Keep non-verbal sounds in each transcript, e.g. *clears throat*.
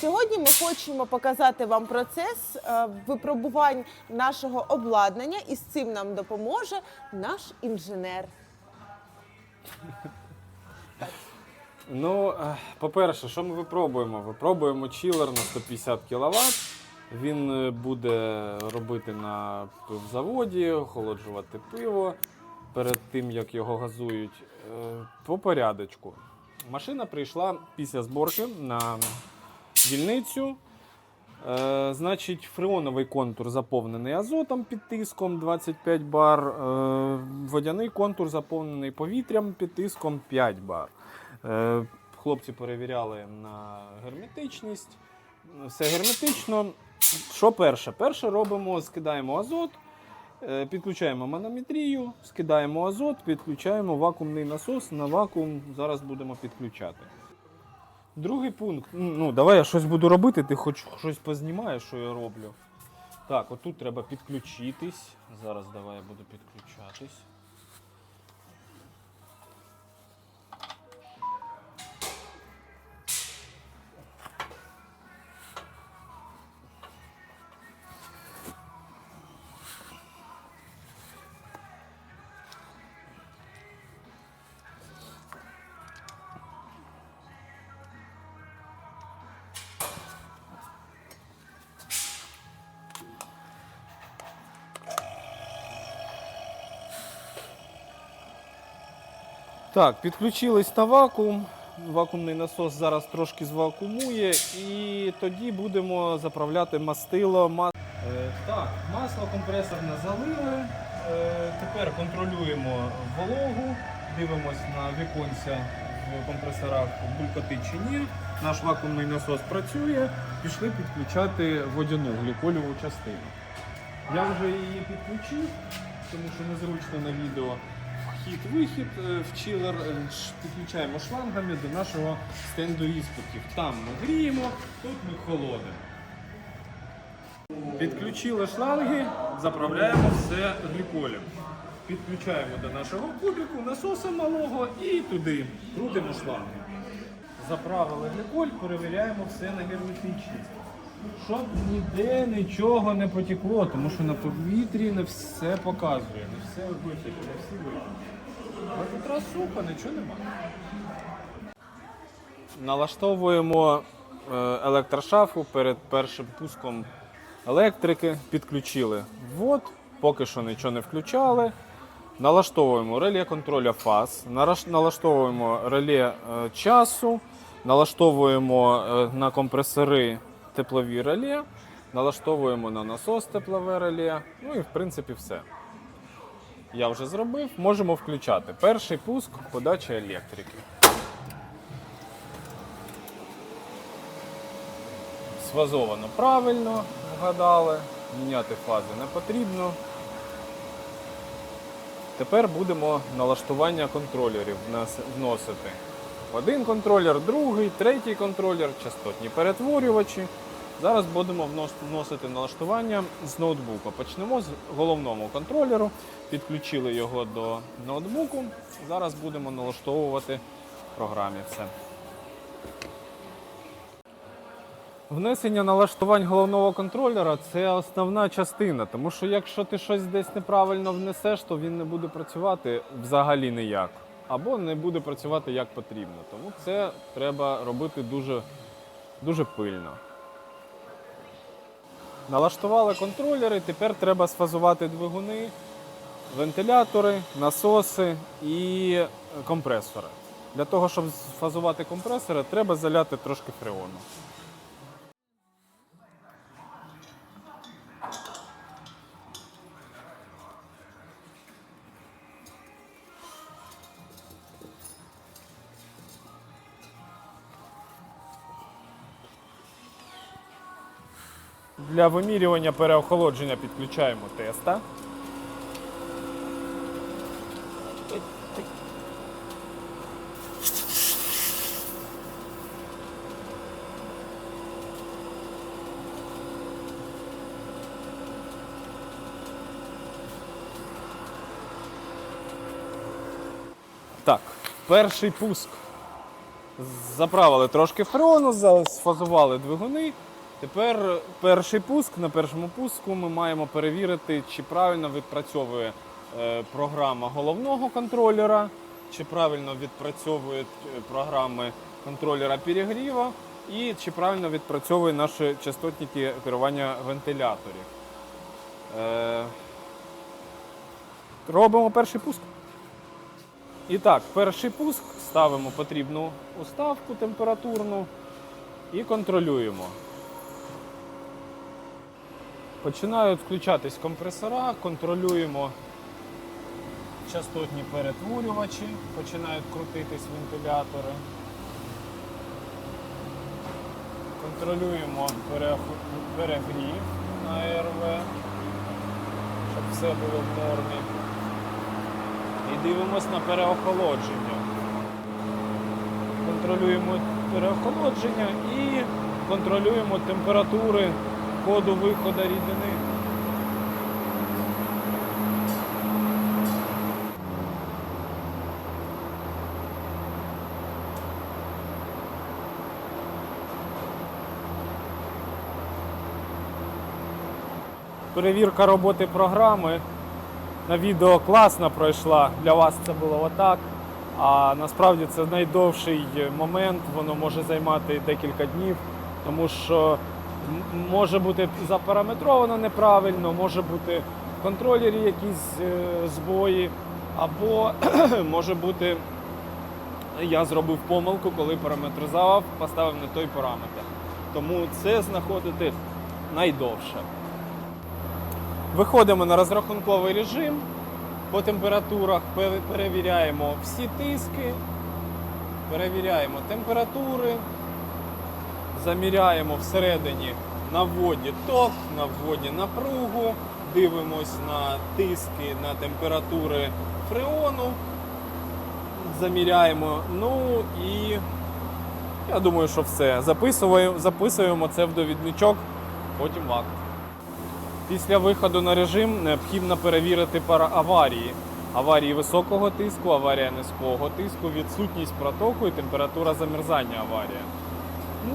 Сьогодні ми хочемо показати вам процес е, випробувань нашого обладнання, і з цим нам допоможе наш інженер. Ну, е, по-перше, що ми випробуємо? Випробуємо чилер на 150 кВт. Він е, буде робити на пивзаводі, охолоджувати пиво перед тим, як його газують. По порядочку. Машина прийшла після зборки на дільницю. Е, значить, фреоновий контур заповнений азотом під тиском 25 бар. Е, водяний контур заповнений повітрям під тиском 5 бар. Е, хлопці перевіряли на герметичність. Все герметично. Що перше? Перше робимо, скидаємо азот, е, підключаємо манометрію, скидаємо азот, підключаємо вакуумний насос. На вакуум зараз будемо підключати. Другий пункт. Ну, давай я щось буду робити, ти хоч щось познімаєш, що я роблю. Так, отут треба підключитись. Зараз давай я буду підключатись. Так, підключились на вакуум. Вакуумний насос зараз трошки звакуумує, і тоді будемо заправляти мастило. Ма- Е, так, масло компресорне залили. Е, тепер контролюємо вологу, дивимось на віконця в компресорах, булькотить чи ні. Наш вакуумний насос працює. Пішли підключати водяну глікольову частину. Я вже її підключив, тому що незручно на відео. Вхід-вихід е, в чилер е, підключаємо шлангами до нашого стенду іспитів. Там ми гріємо, тут ми холодимо. Підключили шланги, заправляємо все гліколем. Підключаємо до нашого кубіку, насоса малого і туди крутимо шланги. Заправили гліколь, перевіряємо все на герметичність. Щоб ніде нічого не потекло, тому що на повітрі не все показує, не все випити, не всі випити. А тут сухо, нічого немає. Налаштовуємо е, електрошафу перед першим пуском електрики, підключили ввод, поки що нічого не включали. Налаштовуємо реле контроля фаз, налаштовуємо реле е, часу, налаштовуємо е, на компресори теплові реле, налаштовуємо на насос теплове реле. Ну і в принципі все. Я вже зробив, можемо включати. Перший пуск подача електрики. Сфазовано правильно, вгадали, міняти фази не потрібно. Тепер будемо налаштування контролерів вносити. Один контролер, другий, третій контролер, частотні перетворювачі. Зараз будемо вносити налаштування з ноутбука. Почнемо з головного контролеру. Підключили його до ноутбуку. Зараз будемо налаштовувати в програмі все. Внесення налаштувань головного контролера це основна частина, тому що якщо ти щось десь неправильно внесеш, то він не буде працювати взагалі ніяк. Або не буде працювати як потрібно. Тому це треба робити дуже, дуже пильно. Налаштували контролери, тепер треба сфазувати двигуни, вентилятори, насоси і е, компресори. Для того, щоб сфазувати компресори, треба заляти трошки фреону. Для вимірювання переохолодження підключаємо теста. Так, перший пуск. Заправили трошки фреону, сфазували двигуни. Тепер перший пуск. На першому пуску ми маємо перевірити, чи правильно відпрацьовує е, програма головного контролера, чи правильно відпрацьовують е, програми контролера перегріва, і чи правильно відпрацьовують наші частотники керування вентиляторів. Е, Робимо перший пуск. І так, перший пуск ставимо потрібну уставку температурну і контролюємо. Починають включатись компресора, контролюємо частотні перетворювачі, починають крутитись вентилятори. Контролюємо перегрів на РВ, щоб все було в нормі. І дивимось на переохолодження. Контролюємо переохолодження і контролюємо температури входу виходу рідини. Перевірка роботи програми на відео класно пройшла. Для вас це було отак. А насправді це найдовший момент, воно може займати декілька днів, тому що може бути запараметровано неправильно, може бути в контролері якісь е, збої, або *clears throat* може бути я зробив помилку, коли параметризував, поставив не той параметр. Тому це знаходити найдовше. Виходимо на розрахунковий режим. По температурах перевіряємо всі тиски, перевіряємо температури, заміряємо всередині на вводі ток, на вводі напругу, дивимось на тиски, на температури фреону, заміряємо. Ну і я думаю, що все. Записуємо, записуємо це в довідничок, потім в акт. Після виходу на режим необхідно перевірити пара аварії. Аварії високого тиску, аварія низького тиску, відсутність протоку і температура замерзання аварія.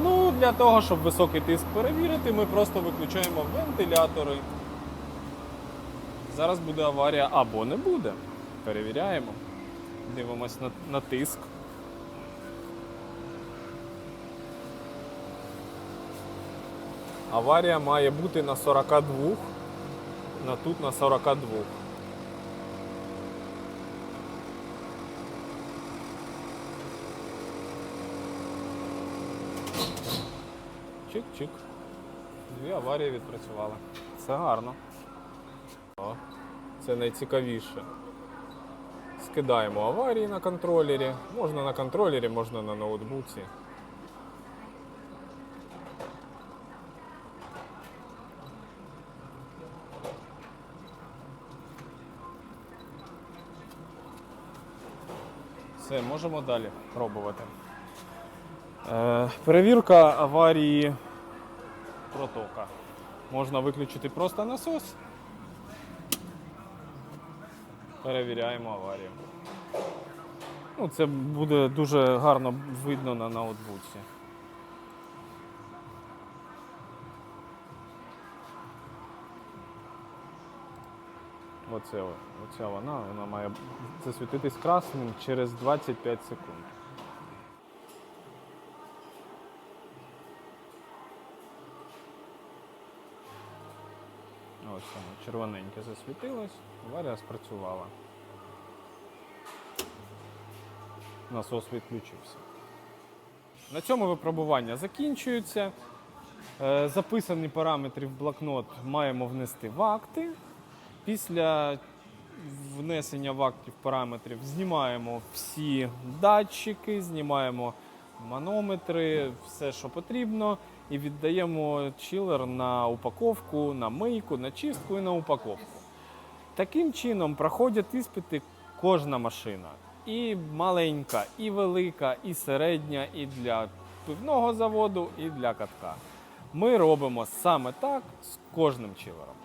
Ну, для того, щоб високий тиск перевірити, ми просто виключаємо вентилятори. Зараз буде аварія або не буде. Перевіряємо. Дивимось на, на тиск. Аварія має бути на 42, на тут на 42. Чик-чик. Дві аварії відпрацювали. Це гарно. О, це найцікавіше. Скидаємо аварії на контролері. Можна на контролері, можна на ноутбуці. Все, можемо далі пробувати. Е, перевірка аварії протока. Можна виключити просто насос. Перевіряємо аварію. Ну, це буде дуже гарно видно на ноутбуці. Оце, оця вона, вона має засвітитись красним через 25 секунд. Ось червоненьке засвітилось, аварія спрацювала. Насос відключився. На цьому випробування закінчується. Е, Записані параметри в блокнот маємо внести в акти. Після внесення в актів параметрів знімаємо всі датчики, знімаємо манометри, все, що потрібно, і віддаємо чилер на упаковку, на мийку, на чистку і на упаковку. Таким чином проходять іспити кожна машина. І маленька, і велика, і середня, і для пивного заводу, і для катка. Ми робимо саме так з кожним чилером.